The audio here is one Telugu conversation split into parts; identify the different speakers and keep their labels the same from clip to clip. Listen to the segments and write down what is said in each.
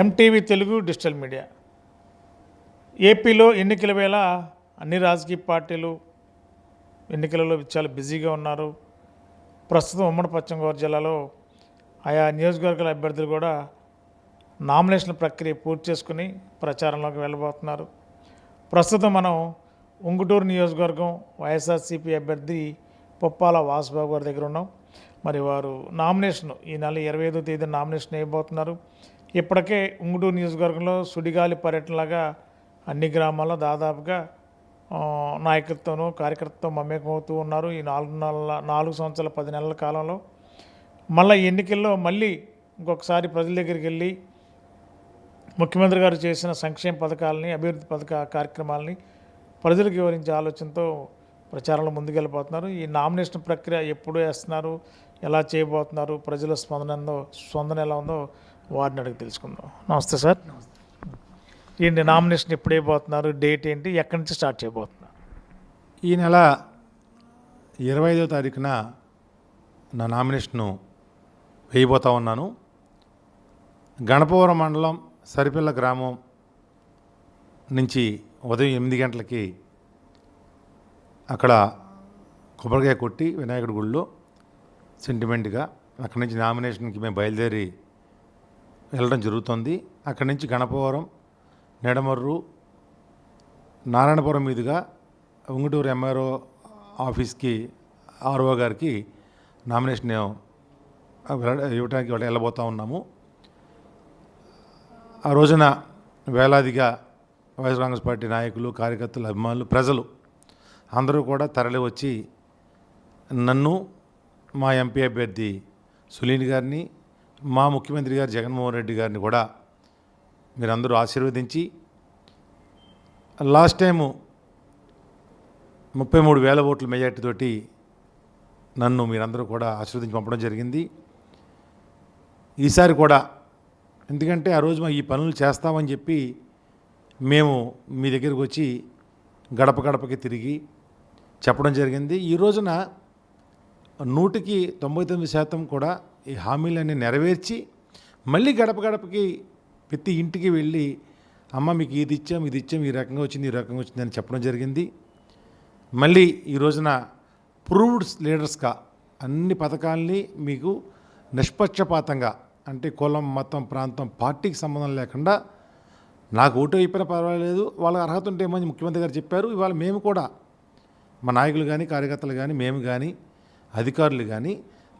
Speaker 1: ఎంటీవీ తెలుగు డిజిటల్ మీడియా ఏపీలో ఎన్నికల వేళ అన్ని రాజకీయ పార్టీలు ఎన్నికలలో చాలా బిజీగా ఉన్నారు. ప్రస్తుతం ఉమ్మడి పశ్చిమ గోదావరి జిల్లాలో ఆయా నియోజకవర్గాల అభ్యర్థులు కూడా నామినేషన్ ప్రక్రియ పూర్తి చేసుకుని ప్రచారంలోకి వెళ్ళబోతున్నారు. ప్రస్తుతం మనం ఉంగుటూరు నియోజకవర్గం వైఎస్ఆర్సీపీ అభ్యర్థి పొప్పాల వాసుబాబు గారి దగ్గర ఉన్నాం. మరి వారు నామినేషన్ ఈ నెల ఇరవై ఐదో తేదీ నామినేషన్ వేయబోతున్నారు. ఇప్పటికే ఉంగుడూరు నియోజకవర్గంలో సుడిగాలి పర్యటనలాగా అన్ని గ్రామాల్లో దాదాపుగా ఆ, నాయకత్వం కార్యకర్తతో మమేకమవుతూ ఉన్నారు. ఈ నాలుగు నెలల నాలుగు సంవత్సరాల పది నెలల కాలంలో. మళ్ళీ ఎన్నికల్లో మళ్ళీ ఇంకొకసారి ప్రజల దగ్గరికి వెళ్ళి ముఖ్యమంత్రి గారు చేసిన సంక్షేమ పథకాలని అభివృద్ధి పథక కార్యక్రమాలని ప్రజలకు వివరించే ఆలోచనతో ప్రచారంలో ముందుకెళ్ళిపోతున్నారు. ఈ నామినేషన్ ప్రక్రియ ఎప్పుడు వేస్తున్నారు? ఎలా చేయబోతున్నారు? ప్రజల స్పందన స్పందన ఎలా ఉందో వారిని అడిగి తెలుసుకుందాం. నమస్తే సార్. ఏంటి నామినేషన్ ఎప్పుడు డేట్ ఏంటి? ఎక్కడి నుంచి స్టార్ట్ చేయబోతున్నారు?
Speaker 2: ఈ నెల ఇరవై ఐదో తారీఖున నా నామినేషన్ను వేయబోతా ఉన్నాను. గణపవరం మండలం సరిపిల్ల గ్రామం నుంచి ఉదయం ఎనిమిది గంటలకి అక్కడ కొబ్బరికాయ కొట్టి వినాయకుడి గుళ్ళో సెంటిమెంట్గా అక్కడి నుంచి నామినేషన్కి మేము బయలుదేరి వెళ్ళడం జరుగుతుంది. అక్కడి నుంచి గణపవరం నెడమర్రు నారాయణపురం మీదుగా ఉంగుటూరు ఎంఆర్ఓ ఆఫీస్కి ఆర్ఓ గారికి నామినేషన్ ఇవ్వడానికి వెళ్ళబోతూ ఉన్నాము. ఆ రోజున వేలాదిగా వైఎస్ కాంగ్రెస్ పార్టీ నాయకులు కార్యకర్తలు అభిమానులు ప్రజలు అందరూ కూడా తరలి వచ్చి నన్ను మా ఎంపీ అభ్యర్థి సులీన్ గారిని మా ముఖ్యమంత్రి గారు జగన్మోహన్ రెడ్డి గారిని కూడా మీరందరూ ఆశీర్వదించి లాస్ట్ టైము ముప్పై మూడు వేల ఓట్ల మెజార్టీతోటి నన్ను మీరందరూ కూడా ఆశీర్వదించి పంపడం జరిగింది. ఈసారి కూడా ఎందుకంటే ఆ రోజు మా ఈ పనులు చేస్తామని చెప్పి మేము మీ దగ్గరికి వచ్చి గడప గడపకి తిరిగి చెప్పడం జరిగింది. ఈ రోజున నూటికి తొంభై తొమ్మిది శాతం కూడా ఈ హామీలన్నీ నెరవేర్చి మళ్ళీ గడప గడపకి ప్రతి ఇంటికి వెళ్ళి అమ్మ మీకు ఇది ఇచ్చాం ఇది ఇచ్చాం ఈ రకంగా వచ్చింది ఈ రకంగా వచ్చింది అని చెప్పడం జరిగింది. మళ్ళీ ఈ రోజున ప్రూవ్డ్ లీడర్స్గా అన్ని పథకాల్ని మీకు నిష్పక్షపాతంగా అంటే కులం మతం ప్రాంతం పార్టీకి సంబంధం లేకుండా నాకు ఓటు అయిపోయినా పర్వాలేదు వాళ్ళ అర్హత ఉంటే అని ముఖ్యమంత్రి గారు చెప్పారు. ఇవాళ మేము కూడా మా నాయకులు కానీ కార్యకర్తలు కానీ మేము కానీ అధికారులు కానీ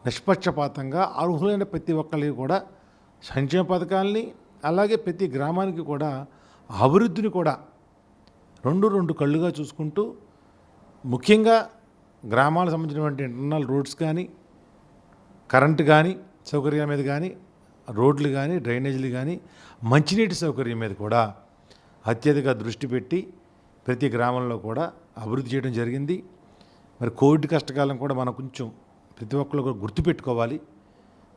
Speaker 2: నిష్పక్షపాతంగా అర్హులైన ప్రతి ఒక్కరికి కూడా సంక్షేమ పథకాలని అలాగే ప్రతి గ్రామానికి కూడా అభివృద్ధిని కూడా రెండు రెండు కళ్ళుగా చూసుకుంటూ ముఖ్యంగా గ్రామాలకు సంబంధించినటువంటి ఇంటర్నల్ రోడ్స్ కానీ కరెంటు కానీ సౌకర్యాల మీద కానీ రోడ్లు కానీ డ్రైనేజీలు కానీ మంచినీటి సౌకర్యం మీద కూడా అత్యధిక దృష్టి పెట్టి ప్రతి గ్రామంలో కూడా అభివృద్ధి చేయడం జరిగింది. మరి కోవిడ్ కష్టకాలం కూడా మనం కొంచెం ప్రతి ఒక్కరు కూడా గుర్తుపెట్టుకోవాలి.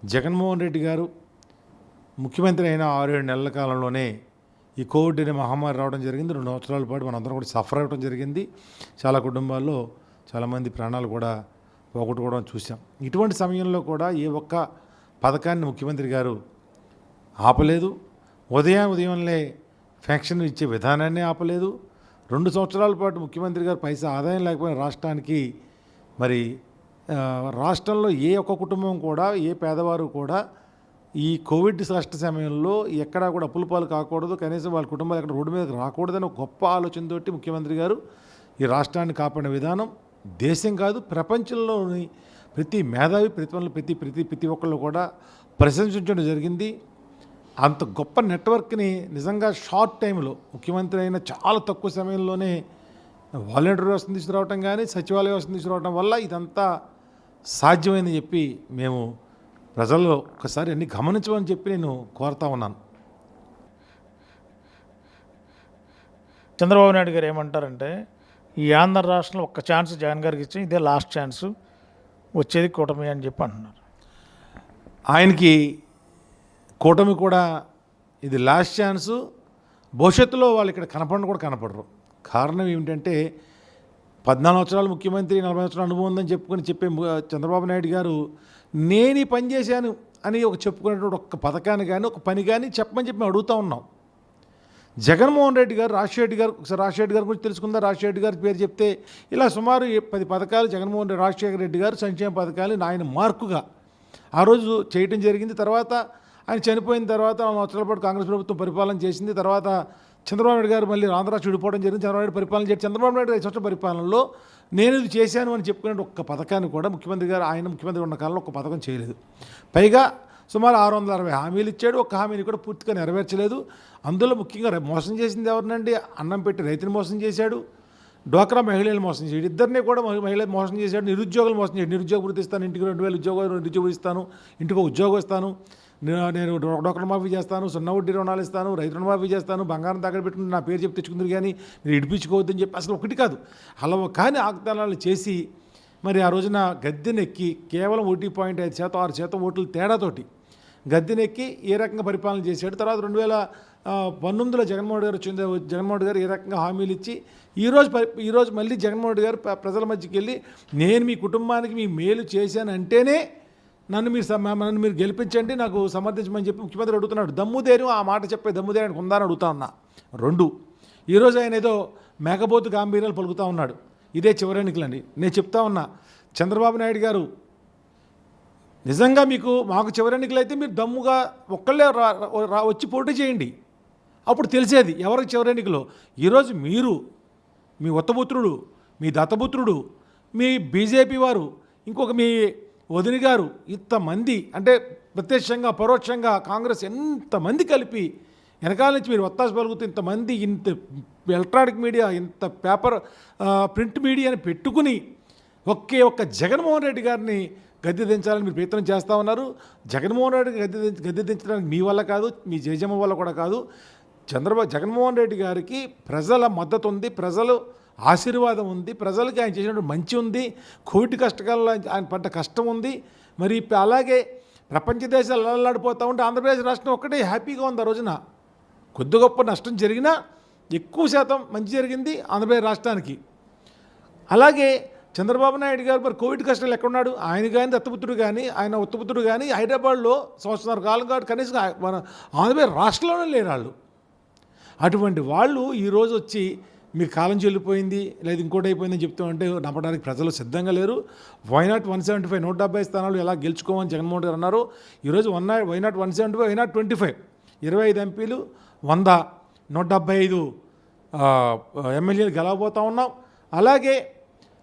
Speaker 2: జగన్మోహన్ రెడ్డి గారు ముఖ్యమంత్రి అయిన ఆరు ఏడు నెలల కాలంలోనే ఈ కోవిడ్ అనే మహమ్మారి రావడం జరిగింది. రెండు సంవత్సరాల పాటు మనందరం కూడా సఫర్ అవ్వడం జరిగింది. చాలా కుటుంబాల్లో చాలామంది ప్రాణాలు కూడా పోగొట్టుకోవడం చూసాం ఇటువంటి సమయంలో కూడా ఏ ఒక్క పథకాన్ని ముఖ్యమంత్రి గారు ఆపలేదు. ఉదయం ఉదయంలే ఫ్యాక్షన్ ఇచ్చే విధానాన్ని ఆపలేదు. రెండు సంవత్సరాల పాటు ముఖ్యమంత్రి గారు పైసా ఆదాయం లేకపోయిన రాష్ట్రానికి మరి రాష్ట్రంలో ఏ ఒక్క కుటుంబం కూడా ఏ పేదవారు కూడా ఈ కోవిడ్ కష్ట సమయంలో ఎక్కడా కూడా అప్పుల పాలు కాకూడదు. కనీసం వాళ్ళ కుటుంబాలు ఎక్కడ రోడ్డు మీదకి రాకూడదని గొప్ప ఆలోచనతోటి ముఖ్యమంత్రి గారు ఈ రాష్ట్రాన్ని కాపాడిన విధానం దేశం కాదు ప్రపంచంలోని ప్రతి మేధావి ప్రతి ప్రతి ప్రతి ప్రతి ఒక్కళ్ళు కూడా ప్రశంసించడం జరిగింది. అంత గొప్ప నెట్వర్క్ని నిజంగా షార్ట్ టైంలో ముఖ్యమంత్రి అయిన చాలా తక్కువ సమయంలోనే వాలంటీర్ వ్యవస్థను తీసుకురావటం కానీ సచివాలయ వ్యవస్థను తీసుకురావటం వల్ల ఇదంతా సాధ్యమైందని చెప్పి మేము ప్రజల్లో ఒకసారి అన్ని గమనించమని చెప్పి నేను కోరుతా ఉన్నాను.
Speaker 1: చంద్రబాబు నాయుడు గారు ఏమంటారంటే ఈ ఆంధ్ర రాష్ట్రంలో ఒక్క ఛాన్స్ జగన్ గారికి ఇచ్చి ఇదే లాస్ట్ ఛాన్స్ వచ్చేది కూటమి అని చెప్పి అంటున్నారు.
Speaker 2: ఆయనకి కూటమి కూడా ఇది లాస్ట్ ఛాన్స్ భవిష్యత్తులో వాళ్ళు ఇక్కడ కనపడను కూడా కనపడరు. కారణం ఏమిటంటే పద్నాలుగు సంవత్సరాలు ముఖ్యమంత్రి నలభై సంవత్సరాల అనుభవం ఉందని చెప్పుకొని చెప్పే చంద్రబాబు నాయుడు గారు నేను ఈ పని చేశాను అని ఒక చెప్పుకునేటువంటి ఒక పథకాన్ని కానీ ఒక పని కానీ చెప్పమని చెప్పి మేము అడుగుతూ ఉన్నాం. జగన్మోహన్ రెడ్డి గారు రాజశేఖర రెడ్డి గారు ఒకసారి రాజశేఖర రెడ్డి గారి గురించి తెలుసుకుందా. రాజశేఖర రెడ్డి గారి పేరు చెప్తే ఇలా సుమారు పది పథకాలు జగన్మోహన్ రెడ్డి రాజశేఖర రెడ్డి గారు సంక్షేమ పథకాలు ఆయన మార్కుగా ఆ రోజు చేయటం జరిగింది. తర్వాత ఆయన చనిపోయిన తర్వాత సంవత్సరాల పాటు కాంగ్రెస్ ప్రభుత్వం పరిపాలన చేసింది. తర్వాత చంద్రబాబు నాయుడు గారు మళ్ళీ ఆంధ్ర రాష్ట్రం జరిగింది. చంద్రబాబు నాయుడు పరిపాలన చేసి చంద్రబాబు నాయుడు గారి ఐదు పరిపాలనలో నేను ఇది చేశాను అని చెప్పుకునే ఒక్క పథకాన్ని కూడా ముఖ్యమంత్రి గారు ఆయన ముఖ్యమంత్రి ఉన్న కాలంలో ఒక పథకం చేయలేదు. పైగా సుమారు ఆరు వందల అరవై హామీలు ఇచ్చాడు. ఒక హామీని కూడా పూర్తిగా నెరవేర్చలేదు. అందులో ముఖ్యంగా మోసం చేసింది ఎవరినండి? అన్నం పెట్టి రైతుని మోసం చేశాడు. డ్వాక్రా మహిళలు మోసం చేయడు ఇద్దరిని కూడా మహిళలు మోసం చేశాడు. నిరుద్యోగులు మోసం చేయడు నిరుద్యోగ పూర్తిస్తాను ఇంటికి రెండు వేలు ఉద్యోగం నిరుద్యోగం ఇస్తాను. ఇంటికి ఉద్యోగం ఇస్తాను. నేను డోకర్ మాఫీ చేస్తాను సున్నా వడ్డీ రుణాలు ఇస్తాను రైతు రుణమాఫీ చేస్తాను బంగారం తగ్గడ పెట్టుకుని నా పేరు చెప్పి తెచ్చుకుందరు కానీ మీరు ఇడిపించుకోవద్దని చెప్పి అసలు ఒకటి కాదు. అలా కానీ ఆగ్దానాలు చేసి మరి ఆ రోజున గద్దెనెక్కి కేవలం ఒకటి పాయింట్ ఐదు శాతం ఆరు శాతం ఓట్ల తేడాతోటి గద్దెనెక్కి ఏ రకంగా పరిపాలన చేశాడు? తర్వాత రెండు వేల పంతొమ్మిదిలో జగన్మోహన్ గారు వచ్చింది జగన్మోహన్ గారు ఏ రకంగా హామీలు ఇచ్చి ఈరోజు ఈరోజు మళ్ళీ జగన్మోహన్ గారు ప్రజల మధ్యకి వెళ్ళి నేను మీ కుటుంబానికి మీ మేలు చేశాను అంటేనే నన్ను మీరు నన్ను మీరు గెలిపించండి నాకు సమర్థించమని చెప్పి ముఖ్యమంత్రి అడుగుతున్నాడు. దమ్ముదేరు ఆ మాట చెప్పే దమ్ముదేరు ఆయనకు ఉందా అని అడుగుతా ఉన్నా. రెండు ఈరోజు ఆయన ఏదో మేకపోతు గాంభీర్యాలు పలుకుతూ ఉన్నాడు. ఇదే చివరి ఎన్నికలండి. నేను చెప్తా ఉన్నా చంద్రబాబు నాయుడు గారు నిజంగా మీకు మాకు చివరి ఎన్నికలు అయితే మీరు దమ్ముగా ఒక్కళ్ళే రా రా- వచ్చి పోటీ చేయండి. అప్పుడు తెలిసేది ఎవరికి చివరి ఎన్నికలో? ఈరోజు మీరు మీ ఉత్తపుత్రుడు మీ దత్తపుత్రుడు మీ బీజేపీ వారు ఇంకొక మీ వదిని గారు ఇంతమంది అంటే ప్రత్యక్షంగా పరోక్షంగా కాంగ్రెస్ ఎంతమంది కలిపి వెనకాల నుంచి మీరు ఒత్తాసు పలుకుతూ ఇంతమంది ఇంత ఎలక్ట్రానిక్ మీడియా ఇంత పేపర్ ప్రింట్ మీడియాని పెట్టుకుని ఒకే ఒక్క జగన్మోహన్ రెడ్డి గారిని గద్దె దించాలని మీరు ప్రయత్నం చేస్తూ ఉన్నారు. జగన్మోహన్ రెడ్డి గద్దె దించ- గద్దె దించడానికి మీ వల్ల కాదు మీ జయజమ్మ వల్ల కూడా కాదు. చంద్రబాబు జగన్మోహన్ రెడ్డి గారికి ప్రజల మద్దతు ఉంది. ప్రజలు ఆశీర్వాదం ఉంది ప్రజలకి ఆయన చేసినటువంటి మంచి ఉంది కోవిడ్ కష్టకాలంలో ఆయన- పడ్డ కష్టం ఉంది. మరి ఇప్పుడు అలాగే ప్రపంచ దేశాలు అల్లాడిపోతూ ఉంటే ఆంధ్రప్రదేశ్ రాష్ట్రం ఒక్కటే హ్యాపీగా ఉంది ఆ రోజున. కొద్ది గొప్ప నష్టం జరిగినా ఎక్కువ శాతం మంచి జరిగింది ఆంధ్రప్రదేశ్ రాష్ట్రానికి. అలాగే చంద్రబాబు నాయుడు గారు మరి కోవిడ్ కష్టాలు ఎక్కడున్నాడు? ఆయన కానీ దత్తపుత్రుడు కానీ ఆయన ఉత్తపుత్రుడు కానీ హైదరాబాద్లో సంవత్సరం కాలం కాదు కనీసం మన ఆంధ్రప్రదేశ్ రాష్ట్రంలోనే లేరు వాళ్ళు అటువంటి వాళ్ళు ఈరోజు వచ్చి మీ కాలం చెల్లిపోయింది లేదు ఇంకోటి అయిపోయిందని చెప్తూ ఉంటే నమ్మడానికి ప్రజలు సిద్ధంగా లేరు. వైనాట్ వన్ సెవెంటీ ఫైవ్ నూట డెబ్బై స్థానాలు ఎలా గెలుచుకోమని జగన్మోహన్ గారు అన్నారు. ఈరోజు one not why not one seventy five why not twenty five ఇరవై ఐదు ఎంపీలు వంద నూట డెబ్బై ఐదు ఎమ్మెల్యేలు గెలవబోతా ఉన్నాం. అలాగే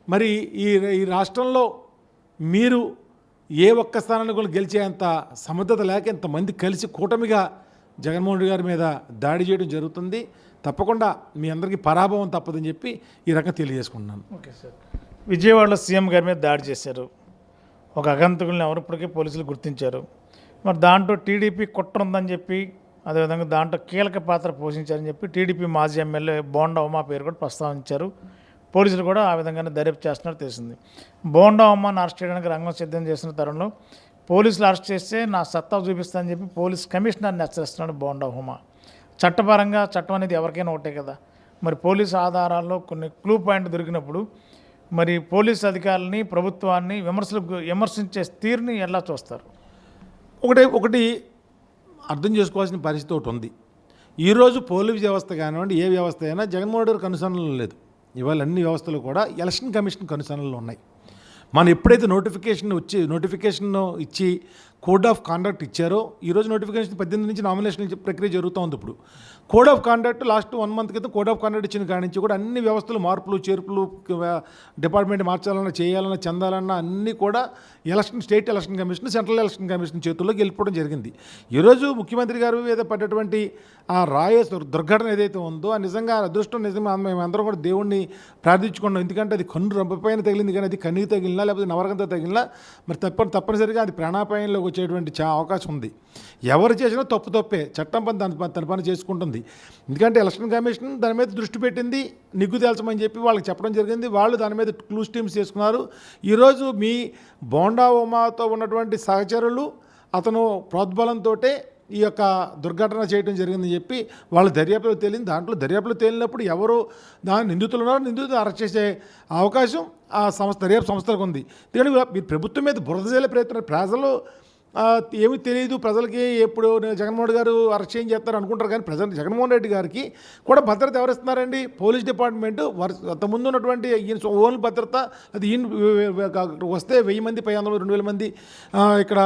Speaker 2: మరి ఈ ఈ రాష్ట్రంలో మీరు ఏ ఒక్క స్థానాన్ని కూడా గెలిచేంత సమర్థత లేక ఇంతమంది కలిసి కూటమిగా జగన్మోహన్ రెడ్డి గారి మీద దాడి చేయడం జరుగుతుంది. తప్పకుండా మీ అందరికీ పరాభవం తప్పదని చెప్పి ఈ రకంగా తెలియజేసుకుంటున్నాను.
Speaker 1: Okay sir. విజయవాడలో సీఎం గారి మీద దాడి చేశారు. ఒక అగంతకుల్ని ఎవరు ఇప్పటికే పోలీసులు గుర్తించారు. మరి దాంట్లో టీడీపీ కుట్ర ఉందని చెప్పి అదేవిధంగా దాంట్లో కీలక పాత్ర పోషించారని చెప్పి టీడీపీ మాజీ ఎమ్మెల్యే బోండా ఉమా పేరు కూడా ప్రస్తావించారు. పోలీసులు కూడా ఆ విధంగానే దర్యాప్తు చేస్తున్నారు తెలిసింది. బోండా ఉమాను అరెస్ట్ చేయడానికి రంగం సిద్ధం చేసిన తరుణంలో పోలీసులు అరెస్ట్ చేస్తే నా సత్తా చూపిస్తానని చెప్పి పోలీస్ కమిషనర్ని హెచ్చరిస్తున్నాడు బోండా ఉమా. చట్టపరంగా చట్టం అనేది ఎవరికైనా ఒకటే కదా. మరి పోలీసు ఆధారాల్లో కొన్ని క్లూ పాయింట్ దొరికినప్పుడు మరి పోలీస్ అధికారులని ప్రభుత్వాన్ని విమర్శలు విమర్శించే తీరుని ఎలా చూస్తారు?
Speaker 2: ఒకటి ఒకటి అర్థం చేసుకోవాల్సిన పరిస్థితి ఒకటి ఉంది. ఈరోజు పోలీస్ వ్యవస్థ కానివ్వండి ఏ వ్యవస్థ అయినా జగన్మోహన్ రెడ్డి కనుసరణలు లేదు. ఇవాళ అన్ని వ్యవస్థలు కూడా ఎలక్షన్ కమిషన్ కనుసరణలు ఉన్నాయి. మనం ఎప్పుడైతే నోటిఫికేషన్ వచ్చి నోటిఫికేషన్ ఇచ్చి కోడ్ ఆఫ్ కాండక్ట్ ఇచ్చారో ఈరోజు నోటిఫికేషన్ పద్దెనిమిది నుంచి నామినేషన్ ప్రక్రియ జరుగుతూ ఉంది ఇప్పుడు. Code of conduct last one month క్రితం కోడ్ ఆఫ్ కాండక్ట్ ఇచ్చిన కాడి నుంచి కూడా అన్ని వ్యవస్థలు మార్పులు చేర్పులు డిపార్ట్మెంట్ మార్చాలన్నా చేయాలన్నా చెందాలన్నా అన్నీ కూడా election state election commission central election commission చేతుల్లోకి వెళ్ళిపోవడం జరిగింది. ఈరోజు ముఖ్యమంత్రి గారు మీద పడ్డటువంటి ఆ రాయ దుర్ఘటన ఏదైతే ఉందో ఆ నిజంగా అదృష్టం నిజంగా మేమందరం కూడా దేవుణ్ణి ప్రార్థించుకున్నాం. ఎందుకంటే అది కన్ను రంపపైన తగిలింది కానీ అది కన్నుకి తగిలినా లేకపోతే నవరకంతో తగిలినా మరి తప్ప తప్పనిసరిగా అది ప్రాణాపాయంలోకి వచ్చేటువంటి చా అవకాశం ఉంది. ఎవరు చేసినా తప్పు తప్పే. చట్టం పని దాని తన పని చేసుకుంటుంది. ఎందుకంటే ఎలక్షన్ కమిషన్ దాని మీద దృష్టి పెట్టింది. నిగ్గు తేల్చమని చెప్పి వాళ్ళకి చెప్పడం జరిగింది. వాళ్ళు దాని మీద క్లూస్ టీమ్స్ చేసుకున్నారు. ఈరోజు మీ బోండా ఉమాతో ఉన్నటువంటి సహచరులు అతను ప్రోద్బలంతో ఈ యొక్క దుర్ఘటన చేయడం జరిగిందని చెప్పి వాళ్ళ దర్యాప్తులు తేలింది. దాంట్లో దర్యాప్తులో తేలినప్పుడు ఎవరు దాని నిందితులు ఉన్నారో నిందితులు అరెస్ట్ చేసే అవకాశం ఆ సంస్థ దర్యాప్తు సంస్థలకు ఉంది. ఎందుకంటే మీరు ప్రభుత్వం మీద బురద చేయలే ప్రయత్నం ప్రజలు ఏమీ తెలియదు ప్రజలకి ఎప్పుడు జగన్మోహన్ గారు అరెస్ట్ ఏం చేస్తారు అనుకుంటారు కానీ ప్రజలు జగన్మోహన్ రెడ్డి గారికి కూడా భద్రత ఎవరిస్తున్నారండి? పోలీస్ డిపార్ట్మెంట్ వరుస ముందు ఉన్నటువంటి ఈయన ఓన్ భద్రత అది ఈయన వస్తే వెయ్యి మంది పై వందలు రెండు వేల మంది ఇక్కడ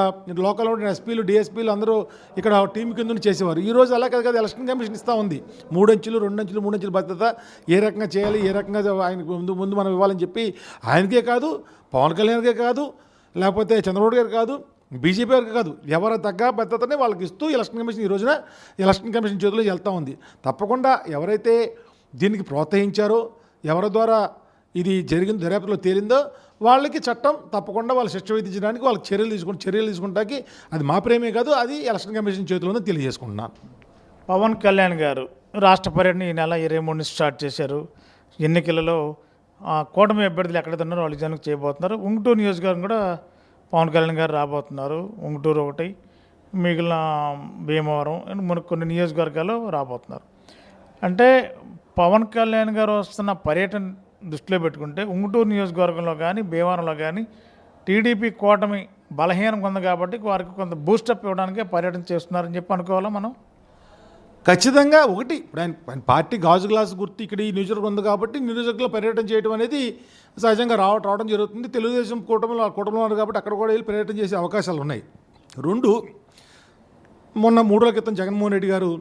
Speaker 2: లోకల్ ఉన్న ఎస్పీలు డిఎస్పీలు అందరూ ఇక్కడ టీం కింద చేసేవారు. ఈరోజు అలా కాదు కదా ఎలక్షన్ కమిషన్ ఇస్తూ ఉంది. మూడు అంచులు మూడంచులు భద్రత ఏ రకంగా చేయాలి ఏ రకంగా ఆయనకు ముందు ముందు మనం ఇవ్వాలని చెప్పి ఆయనకే కాదు పవన్ కళ్యాణ్కే కాదు లేకపోతే చంద్రబాబు గారు కాదు బీజేపీ వారికి కాదు ఎవరి తగ్గ భద్రతని వాళ్ళకి ఇస్తూ ఎలక్షన్ కమిషన్ ఈ రోజున ఎలక్షన్ కమిషన్ చేతిలో వెళ్తూ ఉంది. తప్పకుండా ఎవరైతే దీనికి ప్రోత్సహించారో ఎవరి ద్వారా ఇది జరిగిన దర్యాప్తులో తేలిందో వాళ్ళకి చట్టం తప్పకుండా వాళ్ళు శిక్ష విధించడానికి వాళ్ళకి చర్యలు తీసుకుంటే చర్యలు తీసుకుంటానికి అది మా ప్రేమే కాదు అది ఎలక్షన్ కమిషన్ చేతిలోనే తెలియజేసుకుంటున్నాను
Speaker 1: పవన్ కళ్యాణ్ గారు రాష్ట్ర పర్యటన ఈ నెల ఇరవై మూడు స్టార్ట్ చేశారు. ఎన్నికలలో కూటమి అభ్యర్థులు ఎక్కడైతే ఉన్నారో వాళ్ళు జనకు చేయబోతున్నారు. ఉంగుటూరు నియోజకవర్గం కూడా పవన్ కళ్యాణ్ గారు రాబోతున్నారు ఉంగుటూరు ఒకటి మిగిలిన భీమవరం అండ్ మన కొన్ని నియోజకవర్గాలు రాబోతున్నారు. అంటే పవన్ కళ్యాణ్ గారు వస్తున్న పర్యటన దృష్టిలో పెట్టుకుంటే ఉంగుటూరు నియోజకవర్గంలో కానీ భీమవరంలో కానీ టీడీపీ కూటమి బలహీనంగా ఉంది కాబట్టి వారికి కొంత బూస్టప్ ఇవ్వడానికే పర్యటన చేస్తున్నారని చెప్పి అనుకోవాలా మనం?
Speaker 2: ఖచ్చితంగా ఒకటి. ఇప్పుడు ఆయన పార్టీ గాజు గ్లాస్ గుర్తు ఇక్కడ ఈ నియోజకవర్గం ఉంది కాబట్టి నియోజకవర్గంలో పర్యటన చేయడం అనేది సహజంగా రావ రావడం జరుగుతుంది. తెలుగుదేశం కూటమిలో కూటమిలో ఉన్నారు కాబట్టి అక్కడ కూడా వెళ్ళి పర్యటన చేసే అవకాశాలు ఉన్నాయి. రెండు మొన్న మూడు రోజుల క్రితం జగన్మోహన్ రెడ్డి గారు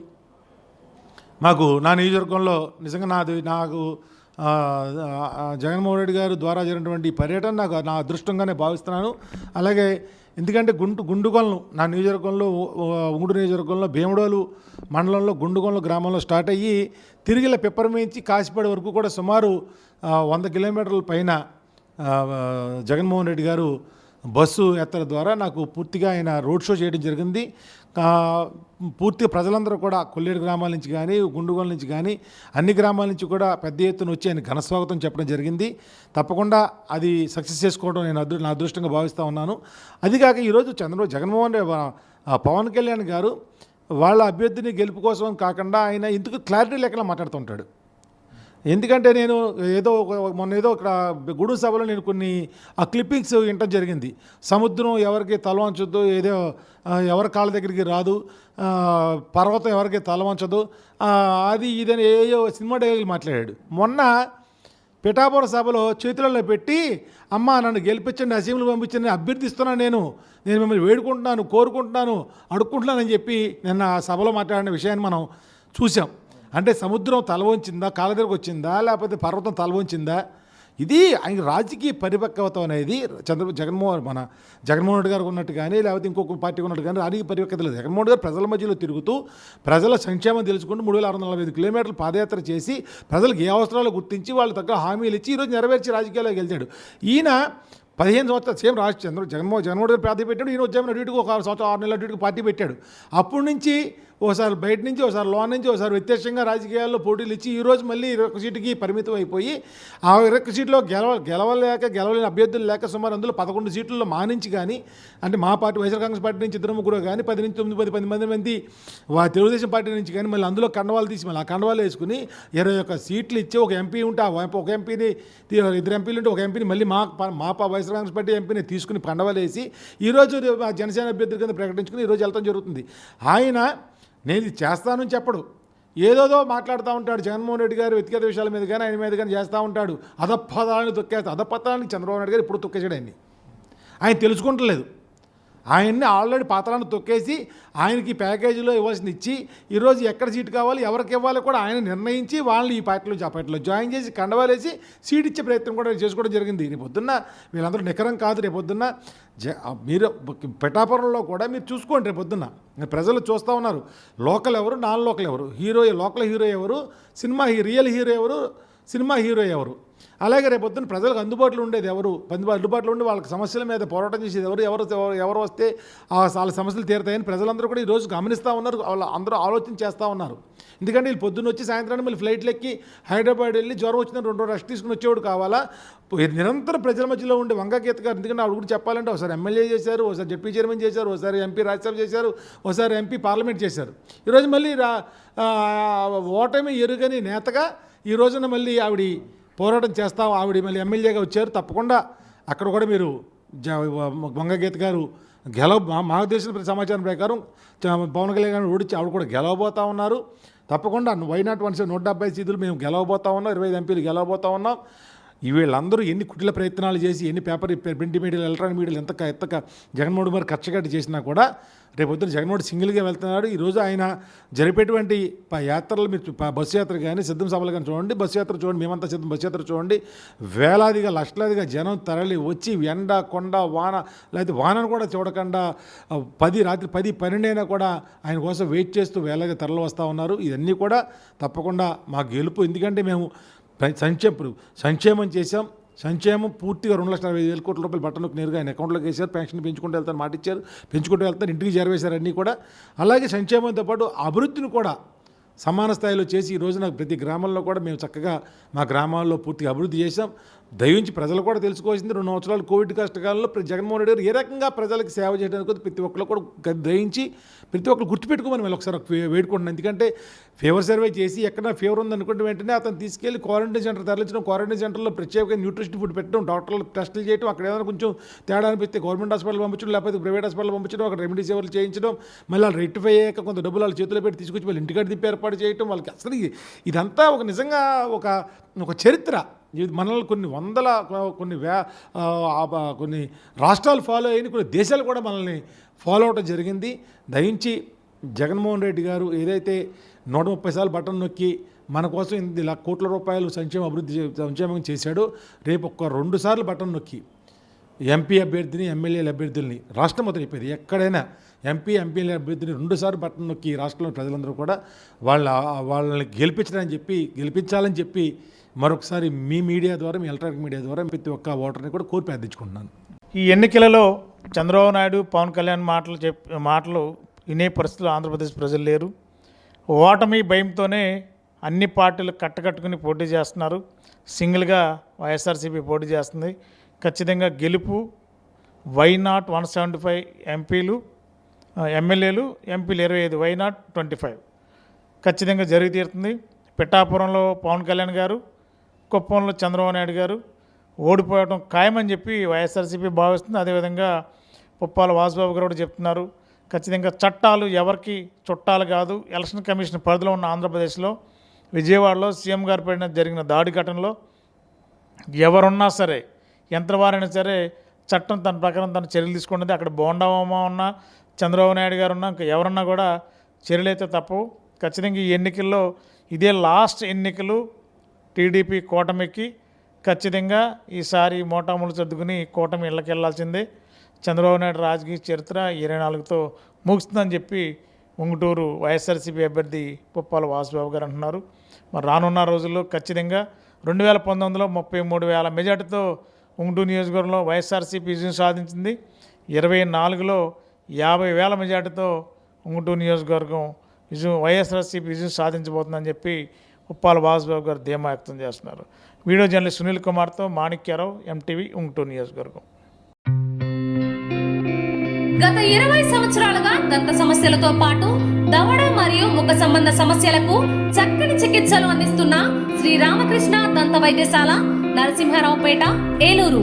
Speaker 2: మాకు నా నియోజకవర్గంలో నిజంగా నాది నాకు జగన్మోహన్ రెడ్డి గారు ద్వారా జరిగినటువంటి పర్యటన నాకు నా అదృష్టంగానే భావిస్తున్నాను. అలాగే ఎందుకంటే గుండు గుండుగొలను నా నియోజకవర్గంలో ఉంగుడు నియోజకవర్గంలో భీమడోలు మండలంలో గుండుగొలను గ్రామంలో స్టార్ట్ అయ్యి తిరిగి ఇలా పిప్పరమేంచి కాసిపేట వరకు కూడా సుమారు వంద కిలోమీటర్ల పైన జగన్మోహన్ రెడ్డి గారు బస్సు యాత్ర ద్వారా నాకు పూర్తిగా ఆయన రోడ్ షో చేయడం జరిగింది. పూర్తిగా ప్రజలందరూ కూడా కొల్లేడు గ్రామాల నుంచి కానీ గుండుగోల నుంచి కానీ అన్ని గ్రామాల నుంచి కూడా పెద్ద ఎత్తున వచ్చి ఆయన ఘనస్వాగతం చెప్పడం జరిగింది. తప్పకుండా అది సక్సెస్ చేసుకోవడం నేను అదృ నా అదృష్టంగా భావిస్తూ ఉన్నాను. అది కాక ఈరోజు చంద్రబాబు జగన్మోహన్ పవన్ కళ్యాణ్ గారు వాళ్ళ అభ్యర్థిని గెలుపు కోసం కాకుండా ఆయన ఇందుకు క్లారిటీ లేకుండా మాట్లాడుతుంటాడు ఎందుకంటే నేను ఏదో ఒక- మొన్న ఏదో ఇక్కడ గుడు సభలో నేను కొన్ని ఆ క్లిప్పింగ్స్ వినటం జరిగింది. సముద్రం ఎవరికి తల వంచొద్దు ఏదో ఎవరి కాళ్ళ దగ్గరికి రాదు పర్వతం ఎవరికి తల వంచదు. అది ఇదని ఏయో సినిమా డైలాగులు మాట్లాడాడు. మొన్న పిఠాపుర సభలో చేతులలో పెట్టి అమ్మ నన్ను గెలిపించండి అసెంబ్లీ పంపించండి అభ్యర్థిస్తున్నాను నేను. నేను మిమ్మల్ని వేడుకుంటున్నాను కోరుకుంటున్నాను అడుక్కుంటున్నానని చెప్పి నిన్న ఆ సభలో మాట్లాడిన విషయాన్ని మనం చూసాం అంటే సముద్రం తలవంచిందా కాళ్ళ దగ్గరకు వచ్చిందా లేకపోతే పర్వతం తలవంచిందా ఇది ఆయన రాజకీయ పరిపక్వత అనేది చంద్ర జగన్మోహన్ మన జగన్మోహన్ రెడ్డి గారు ఉన్నట్టు కానీ లేకపోతే ఇంకొక పార్టీ ఉన్నట్టు కానీ రాజకీయ పరిపక్వత లేదు. జగన్మోహన్ గారు ప్రజల మధ్యలో తిరుగుతూ ప్రజల సంక్షేమం తెలుసుకుంటూ మూడు వేల ఆరు వందల నలభై ఐదు కిలోమీటర్లు పాదయాత్ర చేసి ప్రజలకు ఏ అవసరాలు గుర్తించి వాళ్ళ తగ్గ హామీలు ఇచ్చి ఈరోజు నెరవేర్చి రాజకీయాల్లోకి వెళ్తాడు. ఈయన పదిహేను సంవత్సరాలు సేమ్ రాజచంద్ర జగన్మోహన్ జగన్మోహన్ గారు పార్టీ పెట్టాడు ఈయన వచ్చామని అటుకు ఒక ఆరు సంవత్సరం ఆరు నెలల అటుకు పార్టీ పెట్టాడు. అప్పటి నుంచి ఒకసారి బయట నుంచి ఒకసారి లోన్ నుంచి ఒకసారి వ్యత్యాసంగా రాజకీయాల్లో పోటీలు ఇచ్చి ఈరోజు మళ్ళీ ఇరవై ఒక్క సీటుకి పరిమితం అయిపోయి ఆ ఇరవై సీట్లో గెలవ గెలవలేక గెలవలేని అభ్యర్థులు లేక సుమారు అందులో పదకొండు సీట్లలో మానించి కానీ అంటే మా పార్టీ వైఎస్ఆర్ కాంగ్రెస్ పార్టీ నుంచి ఇద్దరు ముగ్గురు కానీ పది నుంచి తొమ్మిది పది పది మంది మంది వా తెలుగుదేశం పార్టీ నుంచి కానీ మళ్ళీ అందులో కండవాలు తీసి మళ్ళీ ఆ కండవాలు వేసుకుని ఇరవై ఒక్క సీట్లు ఇచ్చి ఒక ఎంపీ ఉంటే ఆ ఒక ఎంపీని ఇద్దరు ఎంపీలు ఉంటే ఒక ఎంపీని మళ్ళీ మా ప- మా వైఎస్ వైఎస్ఆర్ కాంగ్రెస్ పార్టీ ఎంపీని తీసుకుని పండవలేసి ఈరోజు జనసేన అభ్యర్థి కింద ప్రకటించుకుని ఈరోజు వెళ్ళటం జరుగుతుంది. ఆయన నేను ఇది చేస్తానని చెప్పడు. ఏదోదో మాట్లాడుతూ ఉంటాడు జగన్మోహన్ రెడ్డి గారు వ్యక్తిగత విషయాల మీద కానీ ఆయన మీద కానీ చేస్తూ ఉంటాడు. అధపదాలను తొక్కేస్తా అధపదాలని చంద్రబాబు నాయుడు గారు ఇప్పుడు తొక్కేసాడు ఆయన్ని. ఆయన తెలుసుకుంటలేదు. ఆయన్ని ఆల్రెడీ పాత్రలను తొక్కేసి ఆయనకి ప్యాకేజీలో ఇవ్వాల్సింది ఇచ్చి ఈరోజు ఎక్కడ సీటు కావాలి ఎవరికి ఇవ్వాలి కూడా ఆయన నిర్ణయించి వాళ్ళని ఈ పార్టీలో ఆ జాయిన్ చేసి కండవాలేసి సీట్ ఇచ్చే ప్రయత్నం కూడా చేసుకోవడం జరిగింది. రేపు పొద్దున్న వీళ్ళందరూ నికరం కాదు రేపు పొద్దున్న జ మీరు పిఠాపురంలో కూడా మీరు చూసుకోండి రేపొద్దున్న పొద్దున్న. ప్రజలు చూస్తూ ఉన్నారు. లోకల్ ఎవరు? నాన్ లోకల్ ఎవరు? హీరో లోకల్ హీరో ఎవరు? సినిమా హీ- రియల్ హీరో ఎవరు? సినిమా హీరో ఎవరు? అలాగే రేపొద్దున ప్రజలకు అందుబాటులో ఉండేది ఎవరు? అందుబాటులో ఉండి వాళ్ళకి సమస్యల మీద పోరాటం చేసేది ఎవరు? ఎవరు ఎవరు- ఎవరు వస్తే వాళ్ళ సమస్యలు తీరుతాయని ప్రజలందరూ కూడా ఈరోజు గమనిస్తూ ఉన్నారు. వాళ్ళు అందరూ ఆలోచన చేస్తూ ఉన్నారు. ఎందుకంటే వీళ్ళు పొద్దున్న వచ్చి సాయంత్రాన్ని మళ్ళీ ఫ్లైట్లు ఎక్కి హైదరాబాద్ వెళ్ళి జ్వరం వచ్చిన రెండు రోజు రెస్ట్ తీసుకుని వచ్చేవాడు కావాలా? నిరంతరం ప్రజల మధ్యలో ఉండే వంగగీత గారు. ఎందుకంటే ఆవిడ కూడా చెప్పాలంటే ఒకసారి ఎమ్మెల్యే చేశారు ఒకసారి జడ్పీ చైర్మన్ చేశారు ఒకసారి ఎంపీ రాజ్యసభ చేశారు ఒకసారి ఎంపీ పార్లమెంట్ చేశారు. ఈరోజు మళ్ళీ ఓటమి ఎరుగని నేతగా ఈ రోజున మళ్ళీ ఆవిడ పోరాటం చేస్తాం. ఆవిడ మళ్ళీ ఎమ్మెల్యేగా వచ్చారు. తప్పకుండా అక్కడ కూడా మీరు జ- గారు గెలవ మా- మాకు తెలిసిన సమాచారం ప్రకారం పవన్ కళ్యాణ్ గారు ఓడించి ఆవిడ కూడా గెలవబోతా ఉన్నారు. తప్పకుండా వై నాట్ వన్ నూట డెబ్బై సీట్లు మేము గెలవబోతా ఉన్నాం. ఇరవై ఐదు ఎంపీలు గెలవబోతా ఉన్నాం. వీళ్ళందరూ ఎన్ని కుటిల ప్రయత్నాలు చేసి ఎన్ని పేపర్ ప్రింట్ మీడియాలు ఎలక్ట్రానిక్ మీడియాలు ఎంత ఎత్తక జగన్మోహన్ మరి కచ్చగట్టి చేసినా కూడా రేపొద్దున జగన్మోహన్ సింగిల్గా వెళ్తున్నాడు. ఈరోజు ఆయన జరిపేటువంటి ప- యాత్రలు మీరు బస్సు యాత్ర కానీ సిద్ధం సభలు కానీ చూడండి. బస్సు యాత్ర చూడండి మేమంతా సిద్ధం బస్సు యాత్ర చూడండి. వేలాదిగా లక్షలాదిగా జనం తరలి వచ్చి ఎండ కొండ వాన లేకపోతే వానను కూడా చూడకుండా పది రాత్రి పది పన్నెండైనా కూడా ఆయన కోసం వెయిట్ చేస్తూ వేలాదిగా తరలి వస్తూ ఉన్నారు. ఇవన్నీ కూడా తప్పకుండా మా గెలుపు. ఎందుకంటే మేము సంక్షేమ సంక్షేమం చేశాం. సంక్షేమం పూర్తిగా రెండు లక్షల అరవై వేల కోట్ల రూపాయలు బట్టలకు నేరుగా ఆయన అకౌంట్లోకి వేశారు. పెన్షన్ పెంచుకుంటూ వెళ్తారు మాట ఇచ్చారు పెంచుకుంటూ వెళ్తారు ఇంటికి చేరవేశారు అన్నీ కూడా. అలాగే సంక్షేమంతో పాటు అభివృద్ధిని కూడా సమాన స్థాయిలో చేసి ఈ రోజున ప్రతి గ్రామంలో కూడా మేము చక్కగా మా గ్రామాల్లో పూర్తిగా అభివృద్ధి చేసాం దయించి ప్రజలు కూడా తెలుసుకోవాల్సింది రెండు సంవత్సరాలు కోవిడ్ కష్టకాలంలో జగన్మోహన్ రెడ్డి గారు ఏ రకంగా ప్రజలకు సేవ చేయడానికి ప్రతి ఒక్కరు కూడా దయించి ప్రతి ఒక్కరు గుర్తుపెట్టుకోమని మళ్ళీ ఒకసారి వేడుకుంటున్నాను ఎందుకంటే ఫీవర్ సర్వే చేసి ఎక్కడ ఫీవర్ ఉందనుకుంటే వెంటనే అతను తీసుకెళ్ళి క్వారంటైన్ సెంటర్ తరలించడం క్వారంటైన్ సెంటర్లో ప్రత్యేకంగా న్యూట్రిషన్ ఫుడ్ పెట్టడం డాక్టర్లు టెస్టులు చేయడం అక్కడ ఏదైనా కొంచెం తేడా అనిపిస్తే గవర్నమెంట్ హాస్పిటల్ పంపించడం లేకపోతే ప్రైవేట్ హాస్పిటల్ పంపించడం అక్కడ రెమెడీ సేవలు చేయించడం మళ్ళీ వాళ్ళు రెక్టిఫై అయ్యాక కొంత డబ్బులు వాళ్ళ చేతిలో పెట్టి తీసుకొచ్చి వాళ్ళు ఇంటికాడ తిప్పి ఏర్పాటు చేయడం వాళ్ళకి అసలు ఇదంతా ఒక నిజంగా ఒక ఒక చరిత్ర. ఇది మనల్ని కొన్ని వందల కొన్ని వ్యా కొన్ని రాష్ట్రాలు ఫాలో అయిన కొన్ని దేశాలు కూడా మనల్ని ఫాలో అవటం జరిగింది. దయించి జగన్మోహన్ రెడ్డి గారు ఏదైతే నూట ముప్పై సార్లు బటన్ నొక్కి మన కోసం ఎనిమిది లక్ష కోట్ల రూపాయలు సంక్షేమ అభివృద్ధి సంక్షేమం చేశాడో. రేపు ఒక్క రెండు సార్లు బటన్ నొక్కి ఎంపీ అభ్యర్థిని ఎమ్మెల్యేల అభ్యర్థుల్ని రాష్ట్రం అతను చెప్పేది ఎక్కడైనా ఎంపీ ఎంపీల అభ్యర్థిని రెండుసార్లు బటన్ నొక్కి ఈ రాష్ట్రంలో ప్రజలందరూ కూడా వాళ్ళ వాళ్ళని గెలిపించడానికి చెప్పి గెలిపించాలని చెప్పి మరొకసారి మీ మీడియా ద్వారా మీ ఎలక్ట్రానిక్ మీడియా ద్వారా ప్రతి ఒక్క ఓటర్ని కూడా కోరి ప్రార్థించుకుంటున్నాను
Speaker 1: ఈ ఎన్నికలలో చంద్రబాబు నాయుడు పవన్ కళ్యాణ్ మాటలు చెప్ మాటలు వినే పరిస్థితులు ఆంధ్రప్రదేశ్ ప్రజలు లేరు. ఓటమి భయంతోనే అన్ని పార్టీలు కట్టకట్టుకుని పోటీ చేస్తున్నారు. సింగిల్గా వైఎస్ఆర్సీపీ పోటీ చేస్తుంది. ఖచ్చితంగా గెలుపు why not one seventy five ఎంపీలు ఎమ్మెల్యేలు ఎంపీలు ఇరవై ఐదు వై నాట్ ట్వంటీ ఫైవ్. ఖచ్చితంగా జరిగి తీరుతుంది. పిఠాపురంలో పవన్ కళ్యాణ్ గారు కుప్పంలో చంద్రబాబు నాయుడు గారు ఓడిపోవడం ఖాయమని చెప్పి వైఎస్ఆర్సీపీ భావిస్తుంది. అదేవిధంగా పుప్పాల వాసుబాబు గారు కూడా చెప్తున్నారు. ఖచ్చితంగా చట్టాలు ఎవరికి చుట్టాలు కాదు. ఎలక్షన్ కమిషన్ పరిధిలో ఉన్న ఆంధ్రప్రదేశ్లో విజయవాడలో సీఎం గారు పడిన జరిగిన దాడి ఘటనలో ఎవరున్నా సరే ఎంతవారైనా సరే చట్టం తన ప్రకారం తన చర్యలు తీసుకున్నది అక్కడ బోండామా ఉన్నా చంద్రబాబు నాయుడు గారు ఉన్నాక ఎవరన్నా కూడా చర్యలైతే తప్పవు. ఖచ్చితంగా ఈ ఎన్నికల్లో ఇదే లాస్ట్ ఎన్నికలు టీడీపీ కూటమికి ఖచ్చితంగా ఈసారి మోటాములు సర్దుకుని కూటమి ఇళ్ళకి చంద్రబాబు నాయుడు రాజకీయ చరిత్ర ఇరవై నాలుగుతో ముగుస్తుందని చెప్పి ఉంగుటూరు వైఎస్ఆర్సీపీ అభ్యర్థి పుప్పాల వాసుబాబు గారు అంటున్నారు. మరి రానున్న రోజుల్లో ఖచ్చితంగా రెండు వేల పంతొమ్మిదిలో ముప్పై మూడు వేల మెజార్టీతో ఉంగుటూరు నియోజకవర్గంలో వైఎస్ఆర్సీపీ విజయం సాధించింది. ఇరవై నాలుగులో యాభై వేల మెజార్టీతో ఉంగుటూరు నియోజకవర్గం విజయం వైఎస్ఆర్సీపీ విజయం సాధించబోతుందని చెప్పి ఉప్పాల వాసుబాబు గారు ధీమా వ్యక్తం చేస్తున్నారు. వీడియో జర్నలిస్ట్ సునీల్ కుమార్తో మాణిక్యారావు ఎంటీవీ ఉంగుటూరు నియోజకవర్గం.
Speaker 3: గత ఇరవై సంవత్సరాలుగా దంత సమస్యలతో పాటు దవడ మరియు ముఖ సంబంధ సమస్యలకు చక్కని చికిత్సలు అందిస్తున్న శ్రీ రామకృష్ణ దంత వైద్యశాల నరసింహారావుపేట ఏలూరు.